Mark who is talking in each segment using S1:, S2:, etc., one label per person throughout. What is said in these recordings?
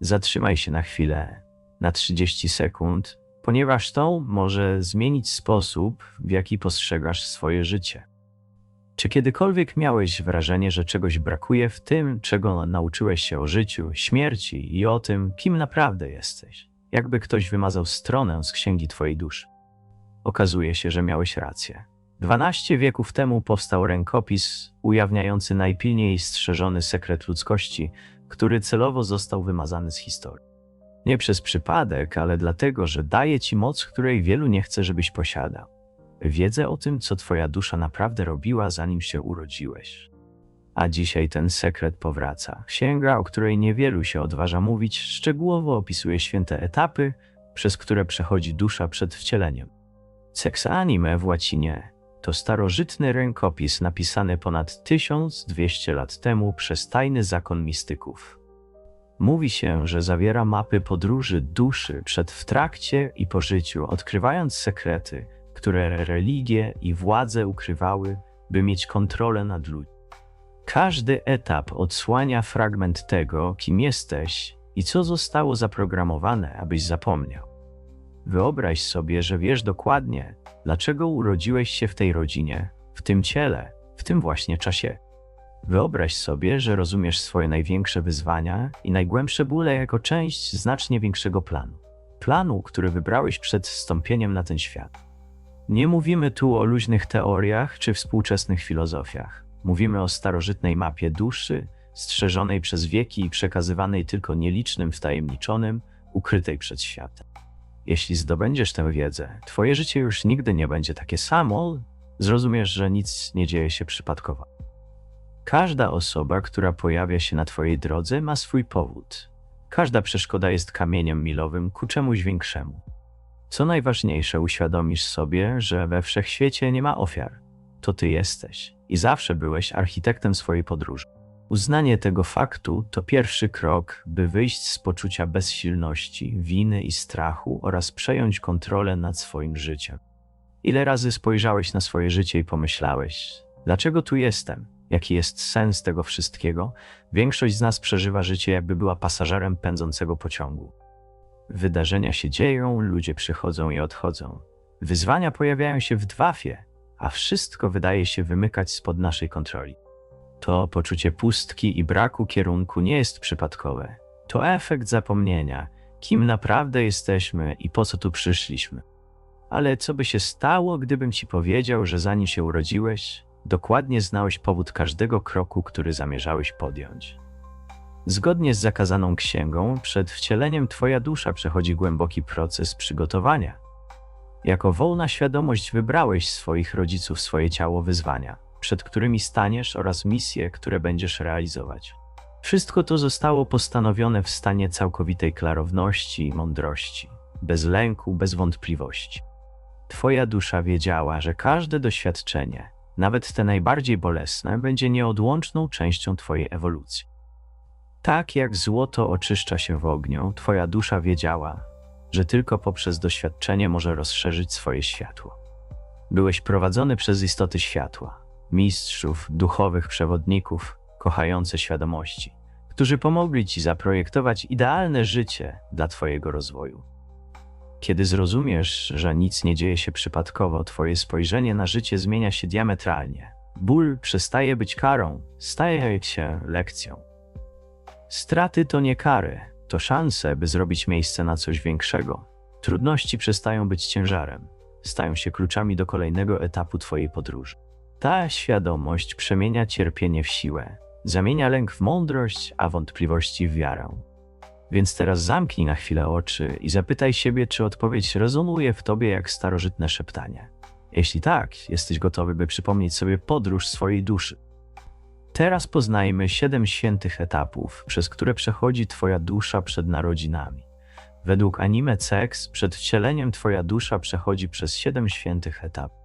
S1: Zatrzymaj się na chwilę, na 30 sekund, ponieważ to może zmienić sposób, w jaki postrzegasz swoje życie. Czy kiedykolwiek miałeś wrażenie, że czegoś brakuje w tym, czego nauczyłeś się o życiu, śmierci i o tym, kim naprawdę jesteś? Jakby ktoś wymazał stronę z księgi twojej duszy. Okazuje się, że miałeś rację. 12 wieków temu powstał rękopis ujawniający najpilniej strzeżony sekret ludzkości, który celowo został wymazany z historii. Nie przez przypadek, ale dlatego, że daje ci moc, której wielu nie chce, żebyś posiadał. Wiedzę o tym, co twoja dusza naprawdę robiła, zanim się urodziłeś. A dzisiaj ten sekret powraca. Księga, o której niewielu się odważa mówić, szczegółowo opisuje święte etapy, przez które przechodzi dusza przed wcieleniem. Sex anime w łacinie to starożytny rękopis napisany ponad 1200 lat temu przez tajny zakon mistyków. Mówi się, że zawiera mapy podróży duszy przed w trakcie i po życiu, odkrywając sekrety, które religie i władze ukrywały, by mieć kontrolę nad ludźmi. Każdy etap odsłania fragment tego, kim jesteś i co zostało zaprogramowane, abyś zapomniał. Wyobraź sobie, że wiesz dokładnie, dlaczego urodziłeś się w tej rodzinie, w tym ciele, w tym właśnie czasie. Wyobraź sobie, że rozumiesz swoje największe wyzwania i najgłębsze bóle jako część znacznie większego planu. Planu, który wybrałeś przed wstąpieniem na ten świat. Nie mówimy tu o luźnych teoriach czy współczesnych filozofiach. Mówimy o starożytnej mapie duszy, strzeżonej przez wieki i przekazywanej tylko nielicznym wtajemniczonym, ukrytej przed światem. Jeśli zdobędziesz tę wiedzę, twoje życie już nigdy nie będzie takie samo, zrozumiesz, że nic nie dzieje się przypadkowo. Każda osoba, która pojawia się na twojej drodze, ma swój powód. Każda przeszkoda jest kamieniem milowym ku czemuś większemu. Co najważniejsze, uświadomisz sobie, że we wszechświecie nie ma ofiar. To ty jesteś i zawsze byłeś architektem swojej podróży. Uznanie tego faktu to pierwszy krok, by wyjść z poczucia bezsilności, winy i strachu oraz przejąć kontrolę nad swoim życiem. Ile razy spojrzałeś na swoje życie i pomyślałeś: dlaczego tu jestem? Jaki jest sens tego wszystkiego? Większość z nas przeżywa życie, jakby była pasażerem pędzącego pociągu. Wydarzenia się dzieją, ludzie przychodzą i odchodzą. Wyzwania pojawiają się w dwafie, a wszystko wydaje się wymykać spod naszej kontroli. To poczucie pustki i braku kierunku nie jest przypadkowe. To efekt zapomnienia, kim naprawdę jesteśmy i po co tu przyszliśmy. Ale co by się stało, gdybym ci powiedział, że zanim się urodziłeś, dokładnie znałeś powód każdego kroku, który zamierzałeś podjąć? Zgodnie z zakazaną księgą, przed wcieleniem Twoja dusza przechodzi głęboki proces przygotowania. Jako wolna świadomość wybrałeś swoich rodziców swoje ciało wyzwania, przed którymi staniesz oraz misje, które będziesz realizować. Wszystko to zostało postanowione w stanie całkowitej klarowności i mądrości, bez lęku, bez wątpliwości. Twoja dusza wiedziała, że każde doświadczenie, nawet te najbardziej bolesne, będzie nieodłączną częścią Twojej ewolucji. Tak jak złoto oczyszcza się w ogniu, Twoja dusza wiedziała, że tylko poprzez doświadczenie może rozszerzyć swoje światło. Byłeś prowadzony przez istoty światła, mistrzów, duchowych przewodników, kochające świadomości, którzy pomogli Ci zaprojektować idealne życie dla Twojego rozwoju. Kiedy zrozumiesz, że nic nie dzieje się przypadkowo, Twoje spojrzenie na życie zmienia się diametralnie. Ból przestaje być karą, staje się lekcją. Straty to nie kary, to szanse, by zrobić miejsce na coś większego. Trudności przestają być ciężarem, stają się kluczami do kolejnego etapu Twojej podróży. Ta świadomość przemienia cierpienie w siłę, zamienia lęk w mądrość, a wątpliwości w wiarę. Więc teraz zamknij na chwilę oczy i zapytaj siebie, czy odpowiedź rezonuje w tobie jak starożytne szeptanie. Jeśli tak, jesteś gotowy, by przypomnieć sobie podróż swojej duszy. Teraz poznajmy siedem świętych etapów, przez które przechodzi Twoja dusza przed narodzinami. Według anime Sex, przed wcieleniem Twoja dusza przechodzi przez siedem świętych etapów.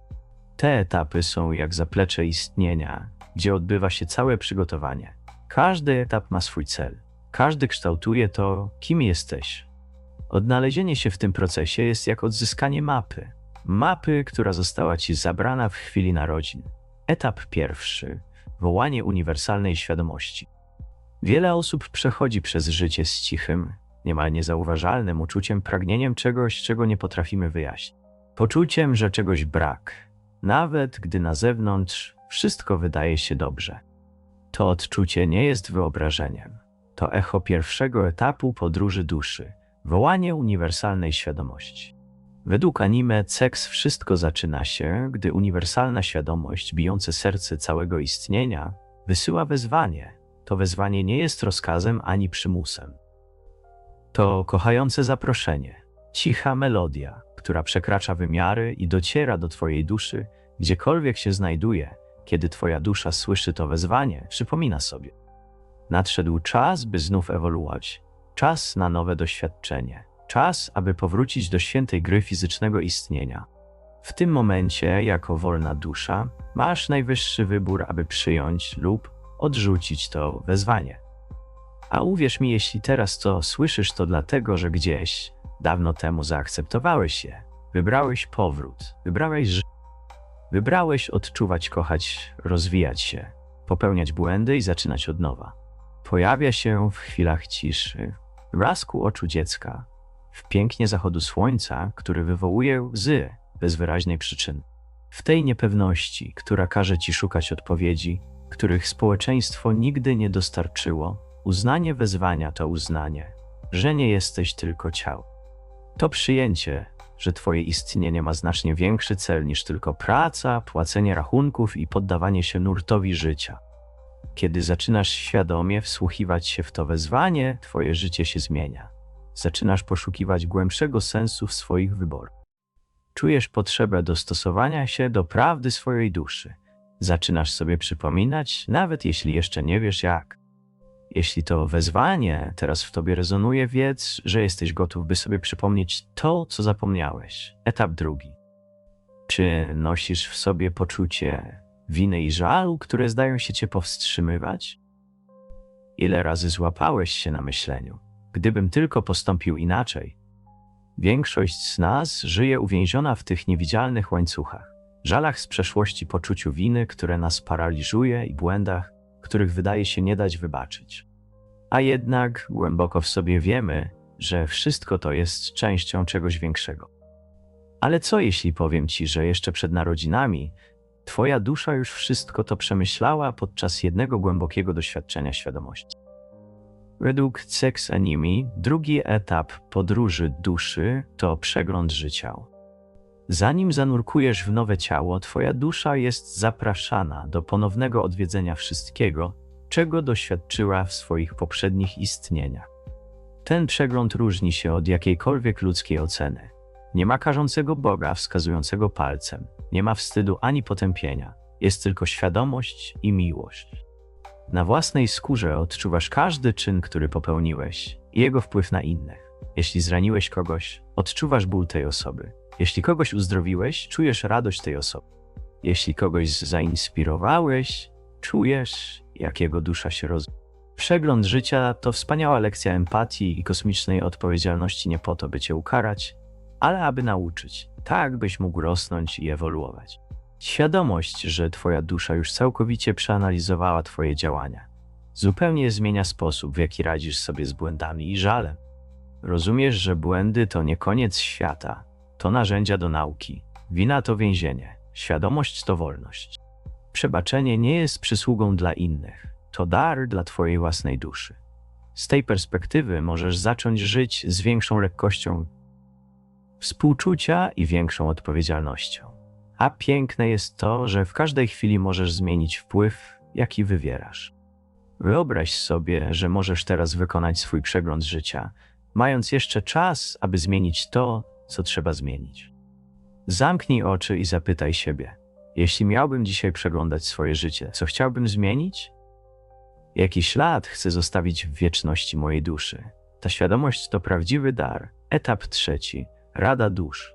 S1: Te etapy są jak zaplecze istnienia, gdzie odbywa się całe przygotowanie. Każdy etap ma swój cel. Każdy kształtuje to, kim jesteś. Odnalezienie się w tym procesie jest jak odzyskanie mapy. Mapy, która została ci zabrana w chwili narodzin. Etap pierwszy wołanie uniwersalnej świadomości. Wiele osób przechodzi przez życie z cichym, niemal niezauważalnym uczuciem, pragnieniem czegoś, czego nie potrafimy wyjaśnić. Poczuciem, że czegoś brak, nawet gdy na zewnątrz wszystko wydaje się dobrze. To odczucie nie jest wyobrażeniem. To echo pierwszego etapu podróży duszy, wołanie uniwersalnej świadomości. Według anime Seks wszystko zaczyna się, gdy uniwersalna świadomość, bijące serce całego istnienia, wysyła wezwanie. To wezwanie nie jest rozkazem ani przymusem. To kochające zaproszenie, cicha melodia, która przekracza wymiary i dociera do Twojej duszy, gdziekolwiek się znajduje. Kiedy Twoja dusza słyszy to wezwanie, przypomina sobie. Nadszedł czas, by znów ewoluować, czas na nowe doświadczenie, czas, aby powrócić do świętej gry fizycznego istnienia. W tym momencie, jako wolna dusza, masz najwyższy wybór, aby przyjąć lub odrzucić to wezwanie. A uwierz mi, jeśli teraz to słyszysz, to dlatego, że gdzieś dawno temu zaakceptowałeś je. Wybrałeś powrót, wybrałeś życie. Wybrałeś odczuwać, kochać, rozwijać się, popełniać błędy i zaczynać od nowa. Pojawia się w chwilach ciszy, w blasku oczu dziecka, w pięknie zachodu słońca, który wywołuje łzy bez wyraźnej przyczyny. W tej niepewności, która każe ci szukać odpowiedzi, których społeczeństwo nigdy nie dostarczyło, uznanie wezwania to uznanie, że nie jesteś tylko ciał. To przyjęcie, że Twoje istnienie ma znacznie większy cel niż tylko praca, płacenie rachunków i poddawanie się nurtowi życia. Kiedy zaczynasz świadomie wsłuchiwać się w to wezwanie, Twoje życie się zmienia. Zaczynasz poszukiwać głębszego sensu w swoich wyborach. Czujesz potrzebę dostosowania się do prawdy swojej duszy. Zaczynasz sobie przypominać, nawet jeśli jeszcze nie wiesz jak. Jeśli to wezwanie teraz w tobie rezonuje, wiedz, że jesteś gotów, by sobie przypomnieć to, co zapomniałeś. Etap drugi. Czy nosisz w sobie poczucie winy i żalu, które zdają się cię powstrzymywać? Ile razy złapałeś się na myśleniu? Gdybym tylko postąpił inaczej. Większość z nas żyje uwięziona w tych niewidzialnych łańcuchach, żalach z przeszłości, poczuciu winy, które nas paraliżuje i błędach, których wydaje się nie dać wybaczyć. A jednak głęboko w sobie wiemy, że wszystko to jest częścią czegoś większego. Ale co jeśli powiem ci, że jeszcze przed narodzinami Twoja dusza już wszystko to przemyślała podczas jednego głębokiego doświadczenia świadomości? Według Sex Anime, drugi etap podróży duszy to przegląd życia. Zanim zanurkujesz w nowe ciało, Twoja dusza jest zapraszana do ponownego odwiedzenia wszystkiego, czego doświadczyła w swoich poprzednich istnieniach. Ten przegląd różni się od jakiejkolwiek ludzkiej oceny. Nie ma karzącego Boga wskazującego palcem, nie ma wstydu ani potępienia, jest tylko świadomość i miłość. Na własnej skórze odczuwasz każdy czyn, który popełniłeś i jego wpływ na innych. Jeśli zraniłeś kogoś, odczuwasz ból tej osoby. Jeśli kogoś uzdrowiłeś, czujesz radość tej osoby. Jeśli kogoś zainspirowałeś, czujesz, jak jego dusza się rozwija. Przegląd życia to wspaniała lekcja empatii i kosmicznej odpowiedzialności nie po to, by cię ukarać, ale aby nauczyć, tak byś mógł rosnąć i ewoluować. Świadomość, że Twoja dusza już całkowicie przeanalizowała Twoje działania, zupełnie zmienia sposób, w jaki radzisz sobie z błędami i żalem. Rozumiesz, że błędy to nie koniec świata, to narzędzia do nauki. Wina to więzienie, świadomość to wolność. Przebaczenie nie jest przysługą dla innych, to dar dla Twojej własnej duszy. Z tej perspektywy możesz zacząć żyć z większą lekkością współczucia i większą odpowiedzialnością. A piękne jest to, że w każdej chwili możesz zmienić wpływ, jaki wywierasz. Wyobraź sobie, że możesz teraz wykonać swój przegląd życia, mając jeszcze czas, aby zmienić to, co trzeba zmienić. Zamknij oczy i zapytaj siebie: Jeśli miałbym dzisiaj przeglądać swoje życie, co chciałbym zmienić? Jaki ślad chcę zostawić w wieczności mojej duszy? Ta świadomość to prawdziwy dar. Etap trzeci Rada dusz.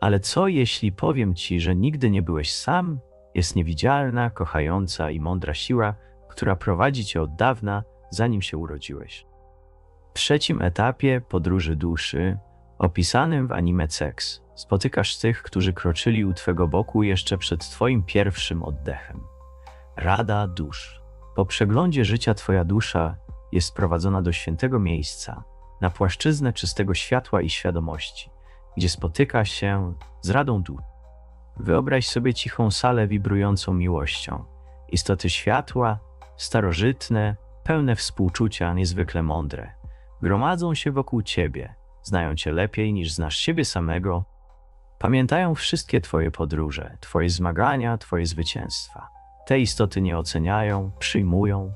S1: Ale co jeśli powiem ci, że nigdy nie byłeś sam? Jest niewidzialna, kochająca i mądra siła, która prowadzi cię od dawna, zanim się urodziłeś. W trzecim etapie podróży duszy, opisanym w anime Sex, spotykasz tych, którzy kroczyli u twego boku jeszcze przed twoim pierwszym oddechem. Rada dusz. Po przeglądzie życia twoja dusza jest prowadzona do świętego miejsca, na płaszczyznę czystego światła i świadomości, gdzie spotyka się z radą dusz. Wyobraź sobie cichą salę wibrującą miłością. Istoty światła, starożytne, pełne współczucia, niezwykle mądre, gromadzą się wokół ciebie, znają cię lepiej niż znasz siebie samego, pamiętają wszystkie twoje podróże, twoje zmagania, twoje zwycięstwa. Te istoty nie oceniają, przyjmują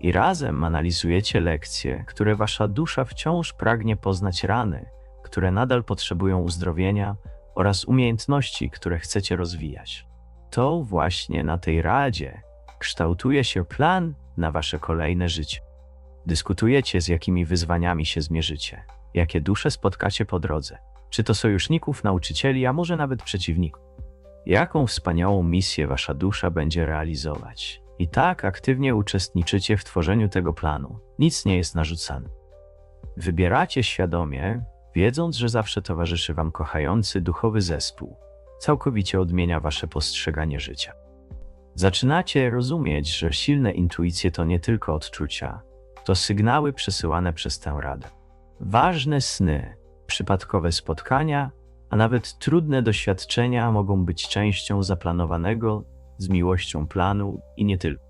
S1: i razem analizujecie lekcje, które wasza dusza wciąż pragnie poznać rany, które nadal potrzebują uzdrowienia oraz umiejętności, które chcecie rozwijać. To właśnie na tej radzie kształtuje się plan na wasze kolejne życie. Dyskutujecie, z jakimi wyzwaniami się zmierzycie, jakie dusze spotkacie po drodze, czy to sojuszników, nauczycieli, a może nawet przeciwników. Jaką wspaniałą misję wasza dusza będzie realizować. I tak aktywnie uczestniczycie w tworzeniu tego planu. Nic nie jest narzucane. Wybieracie świadomie, wiedząc, że zawsze towarzyszy wam kochający duchowy zespół. Całkowicie odmienia wasze postrzeganie życia. Zaczynacie rozumieć, że silne intuicje to nie tylko odczucia, to sygnały przesyłane przez tę radę. Ważne sny, przypadkowe spotkania, a nawet trudne doświadczenia mogą być częścią zaplanowanego z miłością planu i nie tylko.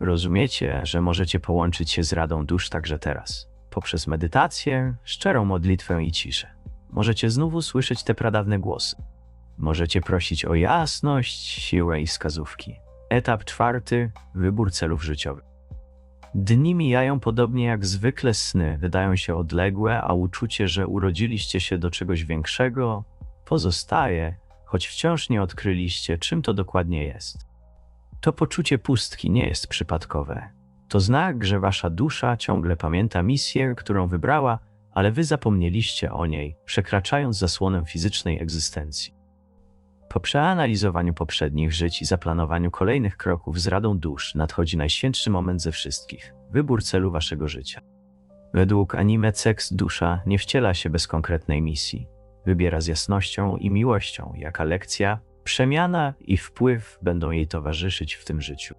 S1: Rozumiecie, że możecie połączyć się z Radą Dusz także teraz, poprzez medytację, szczerą modlitwę i ciszę. Możecie znowu słyszeć te pradawne głosy. Możecie prosić o jasność, siłę i wskazówki. Etap czwarty wybór celów życiowych. Dni mijają podobnie jak zwykle sny, wydają się odległe, a uczucie, że urodziliście się do czegoś większego, pozostaje, choć wciąż nie odkryliście, czym to dokładnie jest. To poczucie pustki nie jest przypadkowe. To znak, że wasza dusza ciągle pamięta misję, którą wybrała, ale wy zapomnieliście o niej, przekraczając zasłonę fizycznej egzystencji. Po przeanalizowaniu poprzednich żyć i zaplanowaniu kolejnych kroków z Radą Dusz nadchodzi najświętszy moment ze wszystkich wybór celu waszego życia. Według anime Sex dusza nie wciela się bez konkretnej misji. Wybiera z jasnością i miłością, jaka lekcja, przemiana i wpływ będą jej towarzyszyć w tym życiu.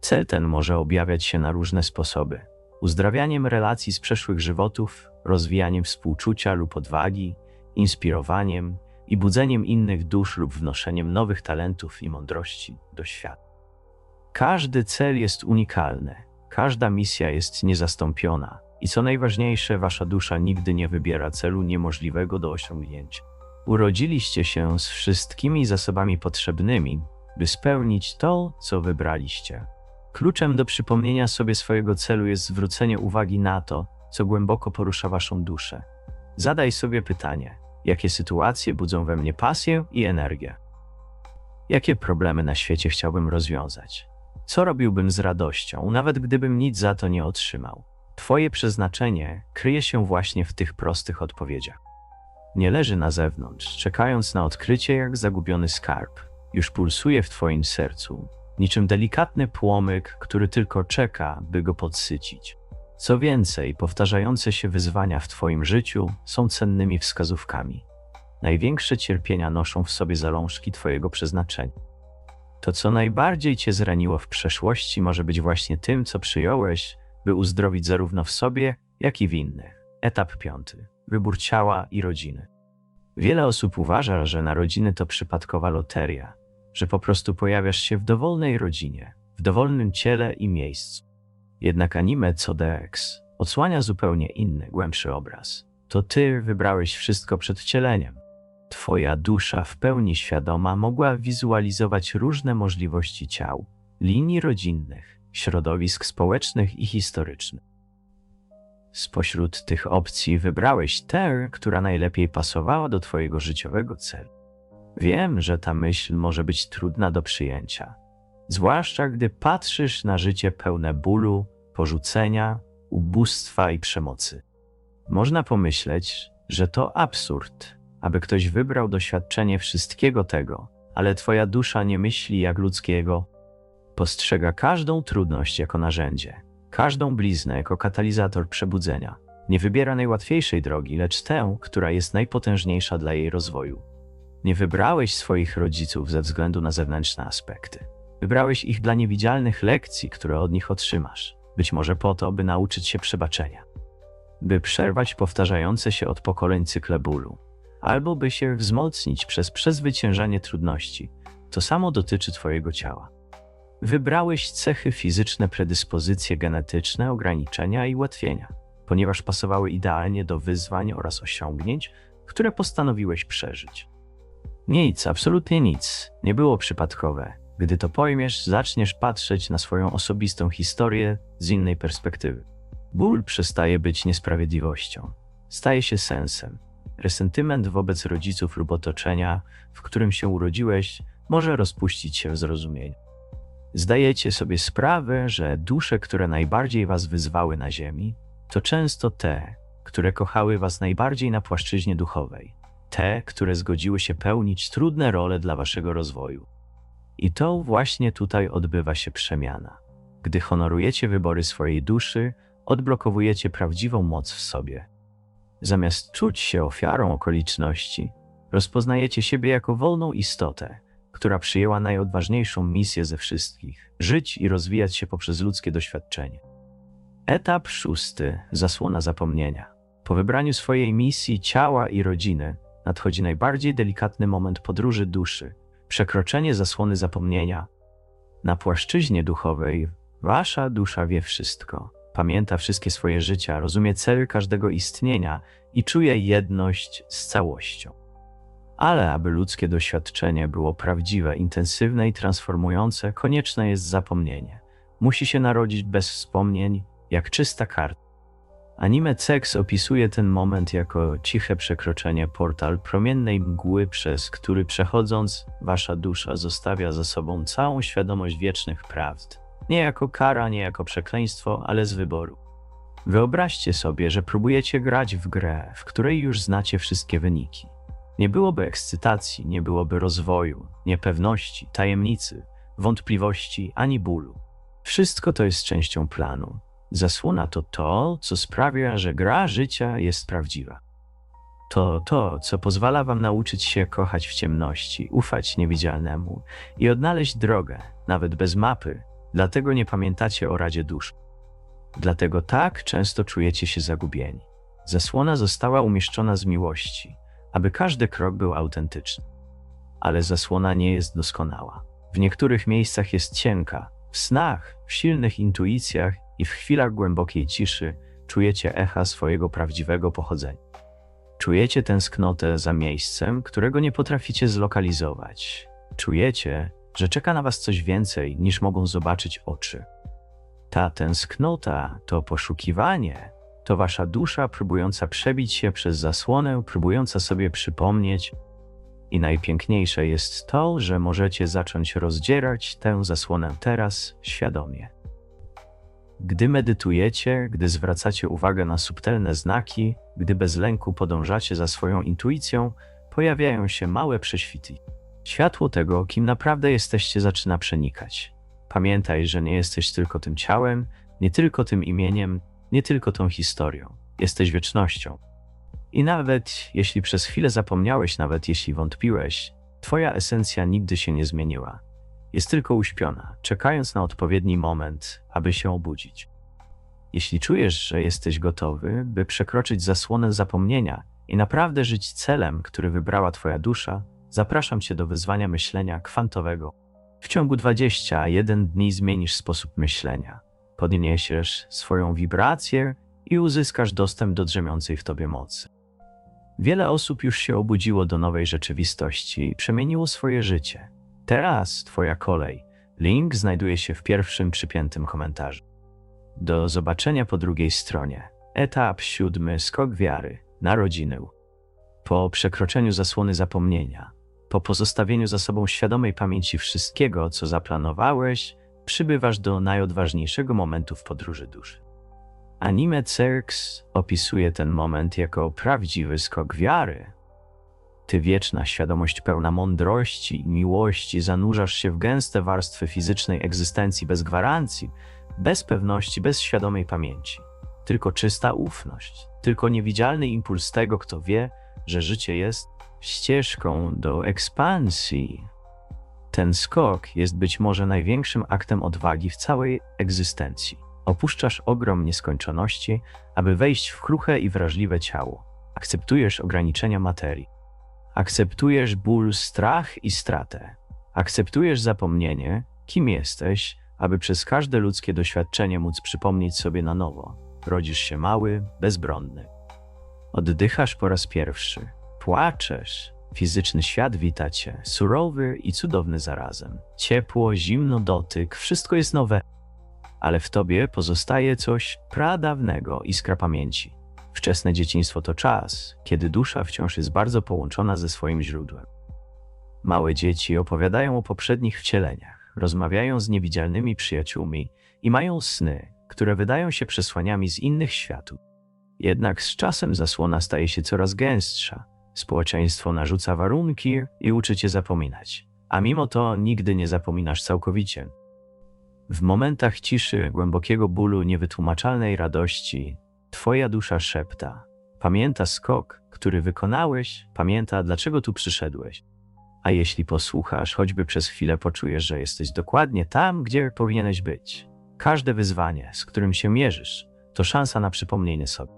S1: Cel ten może objawiać się na różne sposoby: uzdrawianiem relacji z przeszłych żywotów, rozwijaniem współczucia lub odwagi, inspirowaniem i budzeniem innych dusz lub wnoszeniem nowych talentów i mądrości do świata. Każdy cel jest unikalny, każda misja jest niezastąpiona i co najważniejsze, wasza dusza nigdy nie wybiera celu niemożliwego do osiągnięcia. Urodziliście się z wszystkimi zasobami potrzebnymi, by spełnić to, co wybraliście. Kluczem do przypomnienia sobie swojego celu jest zwrócenie uwagi na to, co głęboko porusza waszą duszę. Zadaj sobie pytanie: jakie sytuacje budzą we mnie pasję i energię? Jakie problemy na świecie chciałbym rozwiązać? Co robiłbym z radością, nawet gdybym nic za to nie otrzymał? Twoje przeznaczenie kryje się właśnie w tych prostych odpowiedziach. Nie leży na zewnątrz, czekając na odkrycie jak zagubiony skarb. Już pulsuje w Twoim sercu, niczym delikatny płomyk, który tylko czeka, by go podsycić. Co więcej, powtarzające się wyzwania w Twoim życiu są cennymi wskazówkami. Największe cierpienia noszą w sobie zalążki Twojego przeznaczenia. To, co najbardziej Cię zraniło w przeszłości, może być właśnie tym, co przyjąłeś, by uzdrowić zarówno w sobie, jak i w innych. Etap piąty. Wybór ciała i rodziny. Wiele osób uważa, że narodziny to przypadkowa loteria, że po prostu pojawiasz się w dowolnej rodzinie, w dowolnym ciele i miejscu. Jednak anime Codex odsłania zupełnie inny, głębszy obraz. To ty wybrałeś wszystko przed wcieleniem. Twoja dusza w pełni świadoma mogła wizualizować różne możliwości ciał, linii rodzinnych, środowisk społecznych i historycznych. Spośród tych opcji wybrałeś tę, która najlepiej pasowała do Twojego życiowego celu. Wiem, że ta myśl może być trudna do przyjęcia, zwłaszcza gdy patrzysz na życie pełne bólu, porzucenia, ubóstwa i przemocy. Można pomyśleć, że to absurd, aby ktoś wybrał doświadczenie wszystkiego tego, ale Twoja dusza nie myśli jak ludzkiego. Postrzega każdą trudność jako narzędzie, każdą bliznę jako katalizator przebudzenia. Nie wybiera najłatwiejszej drogi, lecz tę, która jest najpotężniejsza dla jej rozwoju. Nie wybrałeś swoich rodziców ze względu na zewnętrzne aspekty. Wybrałeś ich dla niewidzialnych lekcji, które od nich otrzymasz, być może po to, by nauczyć się przebaczenia. by przerwać powtarzające się od pokoleń cykle bólu, albo by się wzmocnić przez przezwyciężanie trudności. To samo dotyczy Twojego ciała. Wybrałeś cechy fizyczne, predyspozycje genetyczne, ograniczenia i ułatwienia, ponieważ pasowały idealnie do wyzwań oraz osiągnięć, które postanowiłeś przeżyć. Nic, absolutnie nic, nie było przypadkowe. Gdy to pojmiesz, zaczniesz patrzeć na swoją osobistą historię z innej perspektywy. Ból przestaje być niesprawiedliwością, staje się sensem. Resentyment wobec rodziców lub otoczenia, w którym się urodziłeś, może rozpuścić się w zrozumieniu. Zdajecie sobie sprawę, że dusze, które najbardziej was wyzwały na ziemi, to często te, które kochały was najbardziej na płaszczyźnie duchowej, te, które zgodziły się pełnić trudne role dla waszego rozwoju. I to właśnie tutaj odbywa się przemiana. Gdy honorujecie wybory swojej duszy, odblokowujecie prawdziwą moc w sobie. Zamiast czuć się ofiarą okoliczności, rozpoznajecie siebie jako wolną istotę, która przyjęła najodważniejszą misję ze wszystkich żyć i rozwijać się poprzez ludzkie doświadczenie. Etap szósty zasłona zapomnienia. Po wybraniu swojej misji ciała i rodziny nadchodzi najbardziej delikatny moment podróży duszy przekroczenie zasłony zapomnienia. Na płaszczyźnie duchowej wasza dusza wie wszystko, pamięta wszystkie swoje życia, rozumie cel każdego istnienia i czuje jedność z całością. Ale aby ludzkie doświadczenie było prawdziwe, intensywne i transformujące, konieczne jest zapomnienie. Musi się narodzić bez wspomnień, jak czysta karta. Anime Cex opisuje ten moment jako ciche przekroczenie portal promiennej mgły, przez który przechodząc, wasza dusza zostawia za sobą całą świadomość wiecznych prawd. Nie jako kara, nie jako przekleństwo, ale z wyboru. Wyobraźcie sobie, że próbujecie grać w grę, w której już znacie wszystkie wyniki. Nie byłoby ekscytacji, nie byłoby rozwoju, niepewności, tajemnicy, wątpliwości ani bólu. Wszystko to jest częścią planu. Zasłona to to, co sprawia, że gra życia jest prawdziwa. To to, co pozwala wam nauczyć się kochać w ciemności, ufać niewidzialnemu i odnaleźć drogę, nawet bez mapy, dlatego nie pamiętacie o Radzie Dusz. Dlatego tak często czujecie się zagubieni. Zasłona została umieszczona z miłości, aby każdy krok był autentyczny. Ale zasłona nie jest doskonała. W niektórych miejscach jest cienka, w snach, w silnych intuicjach i w chwilach głębokiej ciszy czujecie echa swojego prawdziwego pochodzenia. Czujecie tęsknotę za miejscem, którego nie potraficie zlokalizować. Czujecie, że czeka na was coś więcej niż mogą zobaczyć oczy. Ta tęsknota, to poszukiwanie, to wasza dusza próbująca przebić się przez zasłonę, próbująca sobie przypomnieć. I najpiękniejsze jest to, że możecie zacząć rozdzierać tę zasłonę teraz świadomie. Gdy medytujecie, gdy zwracacie uwagę na subtelne znaki, gdy bez lęku podążacie za swoją intuicją, pojawiają się małe prześwity. Światło tego, kim naprawdę jesteście, zaczyna przenikać. Pamiętaj, że nie jesteś tylko tym ciałem, nie tylko tym imieniem, nie tylko tą historią. Jesteś wiecznością. I nawet jeśli przez chwilę zapomniałeś, nawet jeśli wątpiłeś, Twoja esencja nigdy się nie zmieniła. Jest tylko uśpiona, czekając na odpowiedni moment, aby się obudzić. Jeśli czujesz, że jesteś gotowy, by przekroczyć zasłonę zapomnienia i naprawdę żyć celem, który wybrała Twoja dusza, zapraszam Cię do wyzwania myślenia kwantowego. W ciągu 21 dni zmienisz sposób myślenia, podniesiesz swoją wibrację i uzyskasz dostęp do drzemiącej w Tobie mocy. Wiele osób już się obudziło do nowej rzeczywistości i przemieniło swoje życie. Teraz Twoja kolej. Link znajduje się w pierwszym przypiętym komentarzu. Do zobaczenia po drugiej stronie. Etap siódmy skok wiary, narodziny. Po przekroczeniu zasłony zapomnienia, po pozostawieniu za sobą świadomej pamięci wszystkiego, co zaplanowałeś, przybywasz do najodważniejszego momentu w podróży duszy. Anime Cerks opisuje ten moment jako prawdziwy skok wiary, ty wieczna świadomość pełna mądrości i miłości zanurzasz się w gęste warstwy fizycznej egzystencji bez gwarancji, bez pewności, bez świadomej pamięci. Tylko czysta ufność, tylko niewidzialny impuls tego, kto wie, że życie jest ścieżką do ekspansji. Ten skok jest być może największym aktem odwagi w całej egzystencji. Opuszczasz ogrom nieskończoności, aby wejść w kruche i wrażliwe ciało. Akceptujesz ograniczenia materii. Akceptujesz ból, strach i stratę. Akceptujesz zapomnienie, kim jesteś, aby przez każde ludzkie doświadczenie móc przypomnieć sobie na nowo. Rodzisz się mały, bezbronny. Oddychasz po raz pierwszy. Płaczesz. Fizyczny świat wita cię, surowy i cudowny zarazem. Ciepło, zimno, dotyk, wszystko jest nowe, ale w tobie pozostaje coś pradawnego, iskra pamięci. Wczesne dzieciństwo to czas, kiedy dusza wciąż jest bardzo połączona ze swoim źródłem. Małe dzieci opowiadają o poprzednich wcieleniach, rozmawiają z niewidzialnymi przyjaciółmi i mają sny, które wydają się przesłaniami z innych światów. Jednak z czasem zasłona staje się coraz gęstsza. Społeczeństwo narzuca warunki i uczy cię zapominać, a mimo to nigdy nie zapominasz całkowicie. W momentach ciszy, głębokiego bólu, niewytłumaczalnej radości, twoja dusza szepta. Pamięta skok, który wykonałeś, pamięta, dlaczego tu przyszedłeś. A jeśli posłuchasz, choćby przez chwilę poczujesz, że jesteś dokładnie tam, gdzie powinieneś być. Każde wyzwanie, z którym się mierzysz, to szansa na przypomnienie sobie.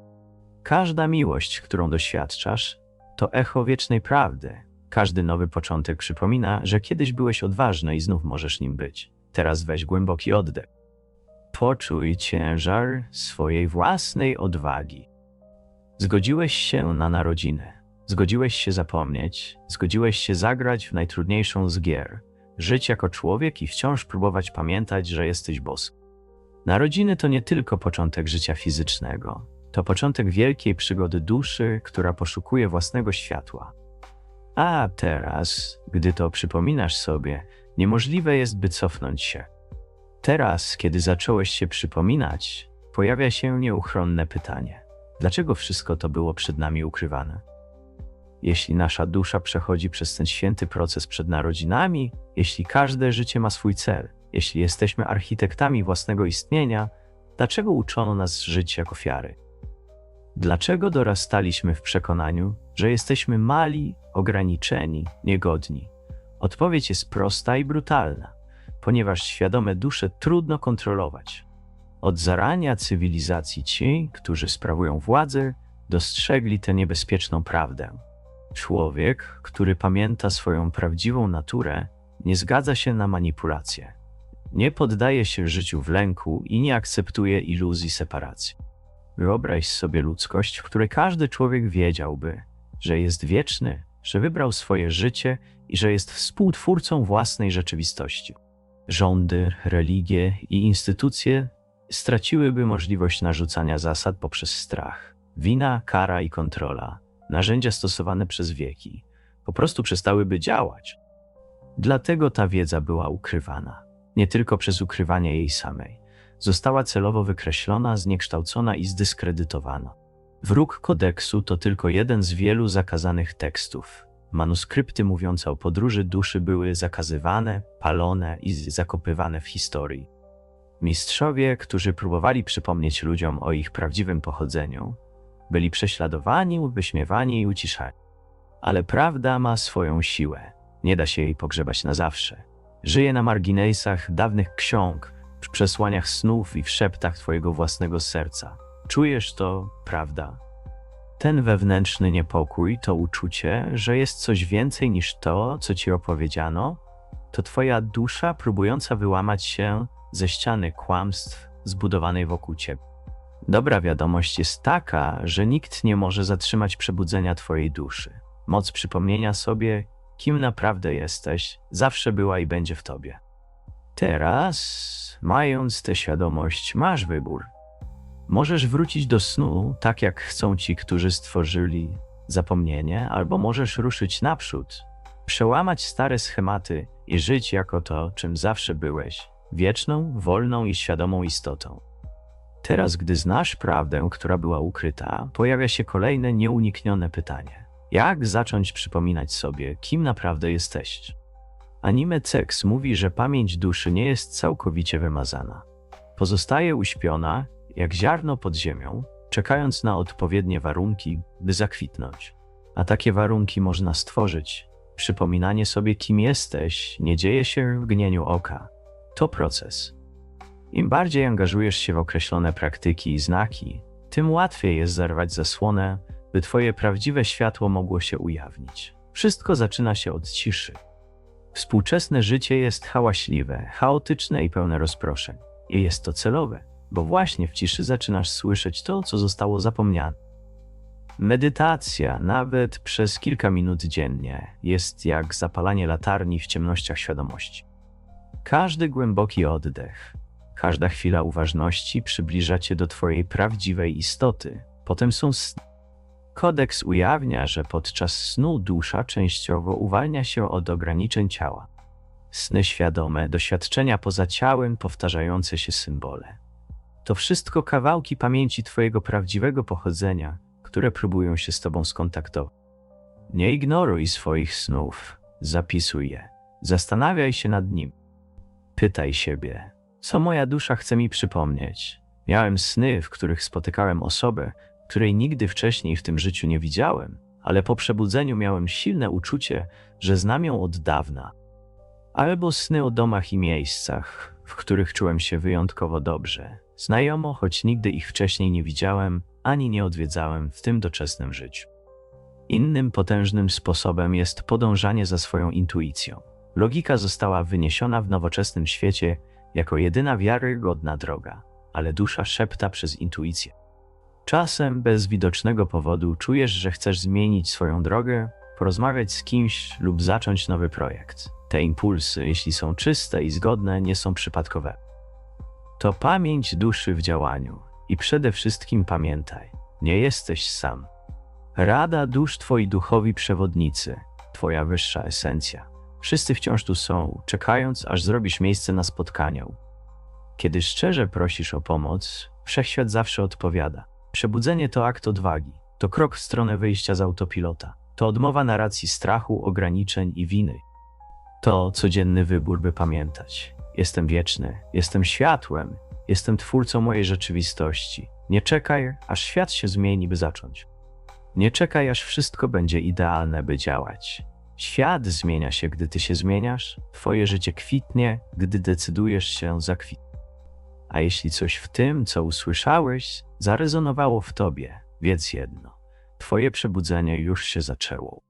S1: Każda miłość, którą doświadczasz, to echo wiecznej prawdy. Każdy nowy początek przypomina, że kiedyś byłeś odważny i znów możesz nim być. Teraz weź głęboki oddech. Poczuj ciężar swojej własnej odwagi. Zgodziłeś się na narodziny. Zgodziłeś się zapomnieć. Zgodziłeś się zagrać w najtrudniejszą z gier. Żyć jako człowiek i wciąż próbować pamiętać, że jesteś boski. Narodziny to nie tylko początek życia fizycznego. To początek wielkiej przygody duszy, która poszukuje własnego światła. A teraz, gdy to przypominasz sobie, niemożliwe jest, by cofnąć się. Teraz, kiedy zacząłeś się przypominać, pojawia się nieuchronne pytanie: dlaczego wszystko to było przed nami ukrywane? Jeśli nasza dusza przechodzi przez ten święty proces przed narodzinami, jeśli każde życie ma swój cel, jeśli jesteśmy architektami własnego istnienia, dlaczego uczono nas żyć jako ofiary? Dlaczego dorastaliśmy w przekonaniu, że jesteśmy mali, ograniczeni, niegodni? Odpowiedź jest prosta i brutalna, ponieważ świadome dusze trudno kontrolować. Od zarania cywilizacji ci, którzy sprawują władzę, dostrzegli tę niebezpieczną prawdę. Człowiek, który pamięta swoją prawdziwą naturę, nie zgadza się na manipulacje. Nie poddaje się życiu w lęku i nie akceptuje iluzji separacji. Wyobraź sobie ludzkość, w której każdy człowiek wiedziałby, że jest wieczny, że wybrał swoje życie i że jest współtwórcą własnej rzeczywistości. Rządy, religie i instytucje straciłyby możliwość narzucania zasad poprzez strach. Wina, kara i kontrola, narzędzia stosowane przez wieki, po prostu przestałyby działać. Dlatego ta wiedza była ukrywana, nie tylko przez ukrywanie jej samej. Została celowo wykreślona, zniekształcona i zdyskredytowana. Wróg kodeksu to tylko jeden z wielu zakazanych tekstów. Manuskrypty mówiące o podróży duszy były zakazywane, palone i zakopywane w historii. Mistrzowie, którzy próbowali przypomnieć ludziom o ich prawdziwym pochodzeniu, byli prześladowani, wyśmiewani i uciszani. Ale prawda ma swoją siłę. Nie da się jej pogrzebać na zawsze. Żyje na marginesach dawnych ksiąg, w przesłaniach snów i w szeptach Twojego własnego serca. Czujesz to, prawda? Ten wewnętrzny niepokój, to uczucie, że jest coś więcej niż to, co Ci opowiedziano, to Twoja dusza próbująca wyłamać się ze ściany kłamstw zbudowanej wokół Ciebie. Dobra wiadomość jest taka, że nikt nie może zatrzymać przebudzenia Twojej duszy. Moc przypomnienia sobie, kim naprawdę jesteś, zawsze była i będzie w Tobie. Teraz, mając tę świadomość, masz wybór. Możesz wrócić do snu, tak jak chcą ci, którzy stworzyli zapomnienie, albo możesz ruszyć naprzód, przełamać stare schematy i żyć jako to, czym zawsze byłeś wieczną, wolną i świadomą istotą. Teraz, gdy znasz prawdę, która była ukryta, pojawia się kolejne nieuniknione pytanie: jak zacząć przypominać sobie, kim naprawdę jesteś? Anime Cex mówi, że pamięć duszy nie jest całkowicie wymazana. Pozostaje uśpiona, jak ziarno pod ziemią, czekając na odpowiednie warunki, by zakwitnąć. A takie warunki można stworzyć. Przypominanie sobie, kim jesteś, nie dzieje się w gnieniu oka. To proces. Im bardziej angażujesz się w określone praktyki i znaki, tym łatwiej jest zerwać zasłonę, by Twoje prawdziwe światło mogło się ujawnić. Wszystko zaczyna się od ciszy. Współczesne życie jest hałaśliwe, chaotyczne i pełne rozproszeń. I jest to celowe, bo właśnie w ciszy zaczynasz słyszeć to, co zostało zapomniane. Medytacja, nawet przez kilka minut dziennie, jest jak zapalanie latarni w ciemnościach świadomości. Każdy głęboki oddech, każda chwila uważności przybliża cię do Twojej prawdziwej istoty. Potem są sny. Kodeks ujawnia, że podczas snu dusza częściowo uwalnia się od ograniczeń ciała. Sny świadome, doświadczenia poza ciałem, powtarzające się symbole. To wszystko kawałki pamięci Twojego prawdziwego pochodzenia, które próbują się z Tobą skontaktować. Nie ignoruj swoich snów, zapisuj je, zastanawiaj się nad nim. Pytaj siebie, co moja dusza chce mi przypomnieć. Miałem sny, w których spotykałem osobę, której nigdy wcześniej w tym życiu nie widziałem, ale po przebudzeniu miałem silne uczucie, że znam ją od dawna. Albo sny o domach i miejscach, w których czułem się wyjątkowo dobrze, znajomo, choć nigdy ich wcześniej nie widziałem ani nie odwiedzałem w tym doczesnym życiu. Innym potężnym sposobem jest podążanie za swoją intuicją. Logika została wyniesiona w nowoczesnym świecie jako jedyna wiarygodna droga, ale dusza szepta przez intuicję. Czasem bez widocznego powodu czujesz, że chcesz zmienić swoją drogę, porozmawiać z kimś lub zacząć nowy projekt. Te impulsy, jeśli są czyste i zgodne, nie są przypadkowe. To pamięć duszy w działaniu i przede wszystkim pamiętaj, nie jesteś sam. Rada dusz twoi duchowi przewodnicy, twoja wyższa esencja. Wszyscy wciąż tu są, czekając, aż zrobisz miejsce na spotkaniu. Kiedy szczerze prosisz o pomoc, wszechświat zawsze odpowiada. Przebudzenie to akt odwagi, to krok w stronę wyjścia z autopilota, to odmowa narracji strachu, ograniczeń i winy. To codzienny wybór, by pamiętać. Jestem wieczny, jestem światłem, jestem twórcą mojej rzeczywistości. Nie czekaj, aż świat się zmieni, by zacząć. Nie czekaj, aż wszystko będzie idealne, by działać. Świat zmienia się, gdy ty się zmieniasz, twoje życie kwitnie, gdy decydujesz się zakwitnąć. A jeśli coś w tym, co usłyszałeś, zarezonowało w tobie, wiedz jedno: Twoje przebudzenie już się zaczęło.